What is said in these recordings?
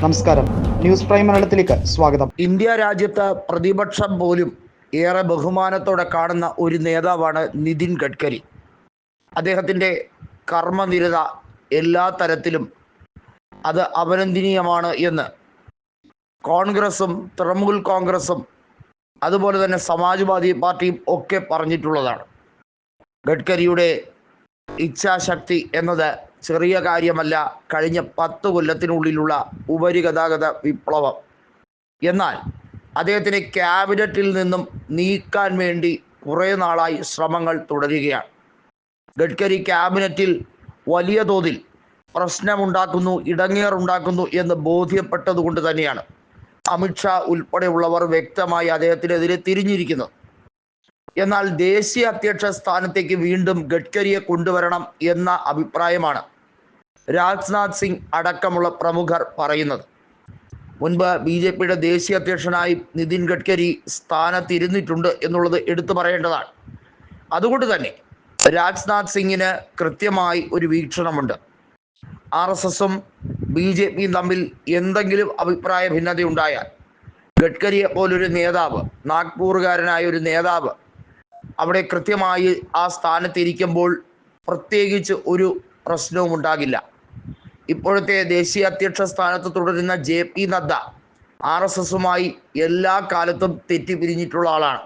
നമസ്കാരം. News prime മലയാളത്തിലേക്ക് സ്വാഗതം. ഇന്ത്യ രാജ്യത്ത് പ്രതിപക്ഷം പോലും ഏറെ ബഹുമാനത്തോടെ കാണുന്ന ഒരു നേതാവാണ് നിതിൻ ഗഡ്കരി. അദ്ദേഹത്തിന്റെ കർമ്മനിരത എല്ലാ തരത്തിലും അത് അഭിനന്ദനീയമാണ് എന്ന് കോൺഗ്രസും തൃണമൂൽ കോൺഗ്രസും അതുപോലെ തന്നെ സമാജ്വാദി പാർട്ടിയും ഒക്കെ പറഞ്ഞിട്ടുള്ളതാണ്. ഗഡ്കരിയുടെ ഇച്ഛാശക്തി എന്നത് ചെറിയ കാര്യമല്ല കഴിഞ്ഞ പത്ത് കൊല്ലത്തിനുള്ളിലുള്ള ഉപരിഗതാഗത വിപ്ലവം. എന്നാൽ അദ്ദേഹത്തിനെ ക്യാബിനറ്റിൽ നിന്നും നീക്കാൻ വേണ്ടി കുറേ നാളായി ശ്രമങ്ങൾ തുടരുകയാണ്. ഗഡ്കരി ക്യാബിനറ്റിൽ വലിയ തോതിൽ പ്രശ്നമുണ്ടാക്കുന്നു ഇടങ്ങേറുണ്ടാക്കുന്നു എന്ന് ബോധ്യപ്പെട്ടതുകൊണ്ട് തന്നെയാണ് അമിത്ഷാ ഉൾപ്പെടെയുള്ളവർ വ്യക്തമായി അദ്ദേഹത്തിനെതിരെ തിരിഞ്ഞിരിക്കുന്നത്. എന്നാൽ ദേശീയ അധ്യക്ഷ സ്ഥാനത്തേക്ക് വീണ്ടും ഗഡ്കരിയെ കൊണ്ടുവരണം എന്ന അഭിപ്രായമാണ് രാജ്നാഥ് സിംഗ് അടക്കമുള്ള പ്രമുഖർ പറയുന്നത്. മുൻപ് ബി ജെ പിയുടെ ദേശീയ അധ്യക്ഷനായി നിതിൻ ഗഡ്കരി സ്ഥാനത്തിരുന്നിട്ടുണ്ട് എന്നുള്ളത് എടുത്തു പറയേണ്ടതാണ്. അതുകൊണ്ട് തന്നെ രാജ്നാഥ് സിംഗിന് കൃത്യമായി ഒരു വീക്ഷണമുണ്ട്. ആർ എസ് എസും ബി ജെ പിയും തമ്മിൽ എന്തെങ്കിലും അഭിപ്രായ ഭിന്നതയുണ്ടായാൽ ഗഡ്കരിയെ പോലൊരു നേതാവ് നാഗ്പൂറുകാരനായ ഒരു നേതാവ് അവിടെ കൃത്യമായി ആ സ്ഥാനത്തിരിക്കുമ്പോൾ പ്രത്യേകിച്ച് ഒരു പ്രശ്നവും ഉണ്ടാകില്ല ഇപ്പോഴത്തെ ദേശീയ അധ്യക്ഷ സ്ഥാനത്ത് തുടരുന്ന J P Nadda R S എസുമായി എല്ലാ കാലത്തും തെറ്റിപ്പിരിഞ്ഞിട്ടുള്ള ആളാണ്.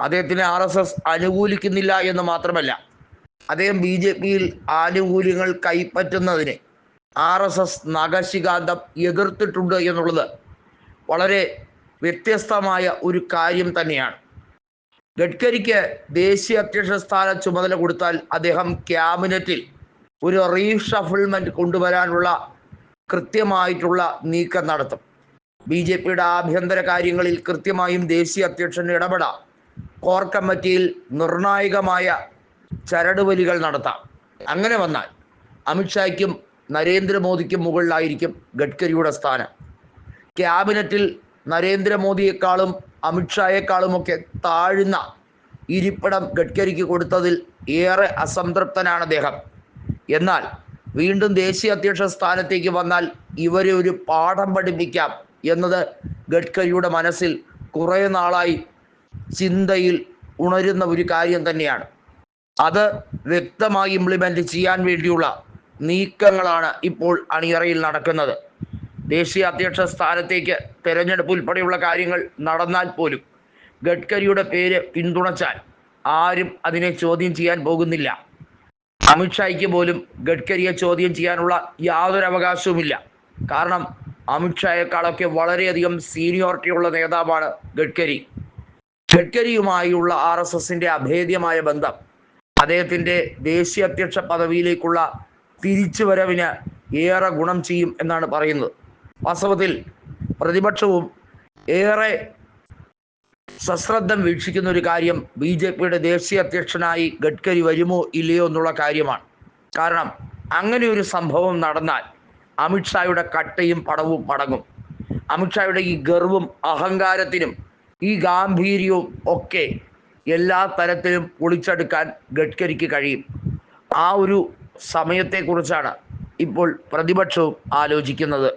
അദ്ദേഹത്തിനെ ആർ എസ് എസ് അനുകൂലിക്കുന്നില്ല എന്ന് മാത്രമല്ല അദ്ദേഹം ബി ജെ പിയിൽ ആനുകൂല്യങ്ങൾ കൈപ്പറ്റുന്നതിന് ആർ എസ് എസ് നഖശികാന്തം എതിർത്തിട്ടുണ്ട് എന്നുള്ളത് വളരെ വ്യത്യസ്തമായ ഒരു കാര്യം തന്നെയാണ്. ഗഡ്കരിക്ക് ദേശീയ അധ്യക്ഷ സ്ഥാന ചുമതല കൊടുത്താൽ അദ്ദേഹം ക്യാബിനറ്റിൽ ഒരു റീഷഫിൾമെന്റ് കൊണ്ടുവരാനുള്ള കൃത്യമായിട്ടുള്ള നീക്കം നടത്തും. ബി ജെ പിയുടെ ആഭ്യന്തര കാര്യങ്ങളിൽ കൃത്യമായും ദേശീയ അധ്യക്ഷൻ ഇടപെടാം കോർ കമ്മിറ്റിയിൽ നിർണായകമായ ചരടുവലികൾ നടത്താം. അങ്ങനെ വന്നാൽ അമിത്ഷായ്ക്കും നരേന്ദ്രമോദിക്കും മുകളിലായിരിക്കും ഗഡ്കരിയുടെ സ്ഥാനം. ക്യാബിനറ്റിൽ നരേന്ദ്രമോദിയെക്കാളും അമിത്ഷായെക്കാളുമൊക്കെ താഴ്ന്ന ഇരിപ്പിടം ഗഡ്കരിക്ക് കൊടുത്തതിൽ ഏറെ അസംതൃപ്തനാണ് അദ്ദേഹം. എന്നാൽ വീണ്ടും ദേശീയ അധ്യക്ഷ സ്ഥാനത്തേക്ക് വന്നാൽ ഇവരെ ഒരു പാഠം പഠിപ്പിക്കാം എന്നത് ഗഡ്കരിയുടെ മനസ്സിൽ കുറേ നാളായി ചിന്തയിൽ ഉണരുന്ന ഒരു കാര്യം തന്നെയാണ്. അത് വ്യക്തമായി ഇംപ്ലിമെന്റ് ചെയ്യാൻ വേണ്ടിയുള്ള നീക്കങ്ങളാണ് ഇപ്പോൾ അണിയറയിൽ നടക്കുന്നത്. ദേശീയ അധ്യക്ഷ സ്ഥാനത്തേക്ക് തെരഞ്ഞെടുപ്പ് ഉൾപ്പെടെയുള്ള കാര്യങ്ങൾ നടന്നാൽ പോലും ഗഡ്കരിയുടെ പേര് പിന്തുണച്ചാൽ ആരും അതിനെ ചോദ്യം ചെയ്യാൻ പോകുന്നില്ല. അമിത്ഷായ്ക്ക് പോലും ഗഡ്കരിയെ ചോദ്യം ചെയ്യാനുള്ള യാതൊരു അവകാശവുമില്ല. കാരണം അമിത്ഷായെക്കാളൊക്കെ വളരെയധികം സീനിയോറിറ്റി ഉള്ള നേതാവാണ് ഗഡ്കരി. ഗഡ്കരിയുമായുള്ള ആർ എസ് എസിന്റെ അഭേദ്യമായ ബന്ധം അദ്ദേഹത്തിന്റെ ദേശീയ അധ്യക്ഷ പദവിയിലേക്കുള്ള തിരിച്ചുവരവിന് ഏറെ ഗുണം ചെയ്യും എന്നാണ് പറയുന്നത്. വാസ്തവത്തിൽ പ്രതിപക്ഷവും ഏറെ സശ്രദ്ധം വീക്ഷിക്കുന്ന ഒരു കാര്യം ബി ജെ പിയുടെ ദേശീയ അധ്യക്ഷനായി ഗഡ്കരി വരുമോ ഇല്ലയോ എന്നുള്ള കാര്യമാണ്. കാരണം അങ്ങനെ ഒരു സംഭവം നടന്നാൽ അമിത്ഷായുടെ കട്ടയും പടവും മടങ്ങും. അമിത്ഷായുടെ ഈ ഗർവും അഹങ്കാരത്തിനും ഈ ഗാംഭീര്യവും ഒക്കെ എല്ലാ തരത്തിലും പൊളിച്ചെടുക്കാൻ ഗഡ്കരിക്ക് കഴിയും. ആ ഒരു സമയത്തെക്കുറിച്ചാണ് ഇപ്പോൾ പ്രതിപക്ഷവും ആലോചിക്കുന്നത്.